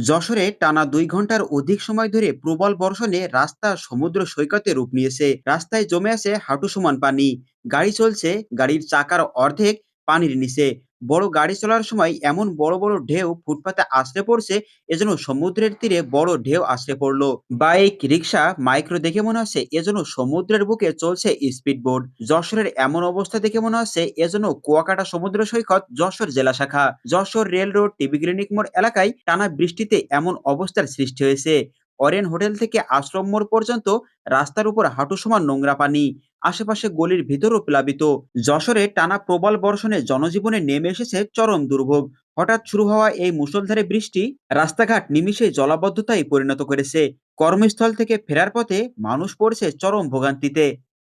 যশোরে টানা দুই ঘণ্টার অধিক সময় ধরে প্রবল বর্ষণে রাস্তা সমুদ্র সৈকতে রূপ নিয়েছে। রাস্তায় জমে আছে হাঁটু সমান পানি। গাড়ি চলছে, গাড়ির চাকার অর্ধেক পানির নিচে। বড় গাড়ি চলার সময় এমন বড় বড় ঢেউ ফুটপাতে আছড়ে পড়ছে, এজন্য সমুদ্রের তীরে বড় ঢেউ আছড়ে পড়ল। বাইক, রিক্সা, মাইক্রো দেখে মনে হচ্ছে এজন্য সমুদ্রের বুকে চলছে স্পিড বোর্ড যশোরের এমন অবস্থা দেখে মনে হচ্ছে এজন্য কুয়াকাটা সমুদ্র সৈকত যশোর জেলা শাখা। Jessore rail road TB clinic মোড় এলাকায় টানা বৃষ্টিতে এমন অবস্থার সৃষ্টি হয়েছে। অরেন হোটেল থেকে আশ্রম মোড় পর্যন্ত রাস্তার উপর হাঁটু সমান নোংরা পানি। আশেপাশে গলির ভিতরও প্লাবিত। যশোরে টানা প্রবল বর্ষণে জনজীবনে নেমে এসেছে চরম দুর্ভোগ। হঠাৎ শুরু হওয়া এই মুষলধারে বৃষ্টি রাস্তাঘাট নিমিষে জলাবদ্ধতায় পরিণত করেছে। কর্মস্থল থেকে ফেরার পথে মানুষ পড়ছে চরম ভোগান্তিতে।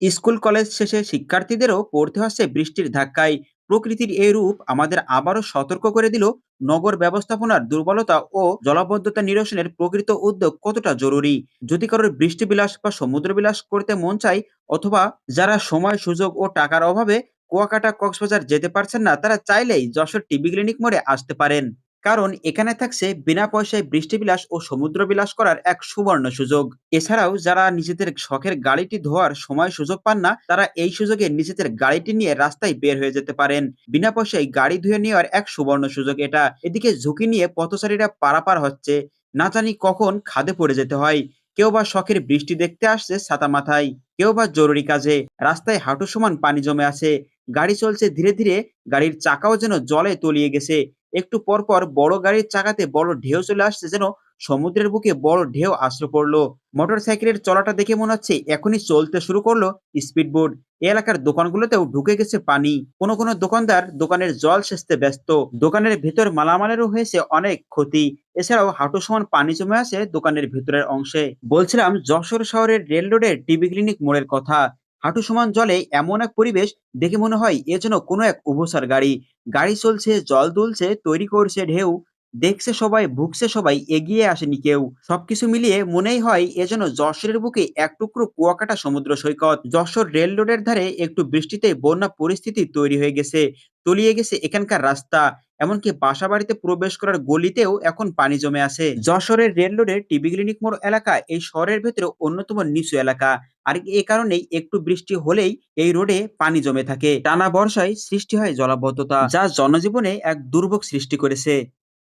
স্কুল কলেজ শেষে শিক্ষার্থীদেরও পড়তে হচ্ছে বৃষ্টির ধাক্কায়। প্রকৃতির এই রূপ আমাদের আবারও সতর্ক করে দিল নগর ব্যবস্থাপনার দুর্বলতা ও জলাবদ্ধতা নিরসনের প্রকৃত উদ্যোগ কতটা জরুরি? যদি কারোর বৃষ্টি বিলাস বা সমুদ্র বিলাস করতে মন চায়, অথবা যারা সময়, সুযোগ ও টাকার অভাবে কুয়াকাটা কক্সবাজার যেতে পারছেন না, তারা চাইলেই যশোর টিবি ক্লিনিক মোড়ে আসতে পারেন। কারণ এখানে থাকছে বিনা পয়সায় বৃষ্টি বিলাস ও সমুদ্র বিলাস করার এক সুবর্ণ সুযোগ। এছাড়াও যারা নিজেদের শখের গাড়িটি ধোয়ার সময় সুযোগ পান না, তারা এই সুযোগে নিজেদের গাড়িটি নিয়ে রাস্তায় বের হয়ে যেতে পারেন। বিনা পয়সায় গাড়ি ধুয়ে নেওয়ার এক সুবর্ণ সুযোগ এটা। এদিকে ঝুঁকি নিয়ে পথচারীরা পারাপার হচ্ছে। না জানি কখন খাদে পড়ে যেতে হয়। কেউ বা শখের বৃষ্টি দেখতে আসছে ছাতা মাথায়, কেউ বা জরুরি কাজে। রাস্তায় হাঁটু সমান পানি জমে আছে। গাড়ি চলছে ধীরে ধীরে, গাড়ির চাকাও যেন জলে তলিয়ে গেছে। একটু পর পর বড় গাড়ির চাকাতে বড় ঢেউ চলে আসছে যেন সমুদ্রের বুকে বড় ঢেউ আশ্রয় পড়ল। মোটর সাইকেলের চলাটা দেখে মনে হচ্ছে এখনই চলতে শুরু করল স্পিড বোট এই এলাকার দোকানগুলোতেও ঢুকে গেছে পানি। কোনো কোনো দোকানদার দোকানের জল সেচতে ব্যস্ত। দোকানের ভেতর মালামালেরও হয়েছে অনেক ক্ষতি। এছাড়াও হাঁটু সমান পানি জমে আছে দোকানের ভেতরের অংশে। বলছিলাম যশোর শহরের রেল রোডের টিবি ক্লিনিক মোড়ের কথা। হাঁটু সমান জলে এমন এক পরিবেশ দেখে মনে হয় এ যেন কোনো এক উভসার গাড়ি। গাড়ি চলছে, জল তুলছে তৈরি করছে ঢেউ, দেখছে সবাই, ভুগছে সবাই, এগিয়ে আসেনি কেউ। সবকিছু মিলিয়ে মনেই হয় এ যেন যশোরের বুকে এক টুকরো কুয়াকাটা সমুদ্র সৈকত। যশোর রেল রোডের ধারে একটু বৃষ্টিতে বন্যা পরিস্থিতি তৈরি হয়ে গেছে। তলিয়ে গেছে এখানকার রাস্তা। এমনকি বাসা বাড়িতে প্রবেশ করার গলিতেও এখন পানি জমে আছে। যশোরের রেল রোডের টিবি ক্লিনিক মোড় এলাকা এই শহরের ভেতরে অন্যতম নিচু এলাকা। আর এ কারণেই একটু বৃষ্টি হলেই এই রোডে পানি জমে থাকে। টানা বর্ষায় সৃষ্টি হয় জলাবদ্ধতা, যা জনজীবনে এক দুর্ভোগ সৃষ্টি করেছে।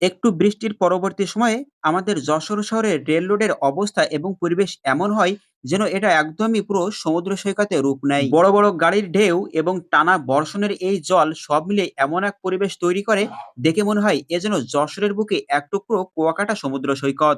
একটু বৃষ্টির পরবর্তী সময়ে আমাদের যশোর শহরের রেল রোডের অবস্থা এবং পরিবেশ এমন হয় যেন এটা একদমই পুরো সমুদ্র সৈকতে রূপ নেয়। বড় বড় গাড়ির ঢেউ এবং টানা বর্ষণের এই জল সব মিলে এমন এক পরিবেশ তৈরি করে, দেখে মনে হয় এ যেন যশোরের বুকে এক টুকরো কুয়াকাটা সমুদ্র সৈকত।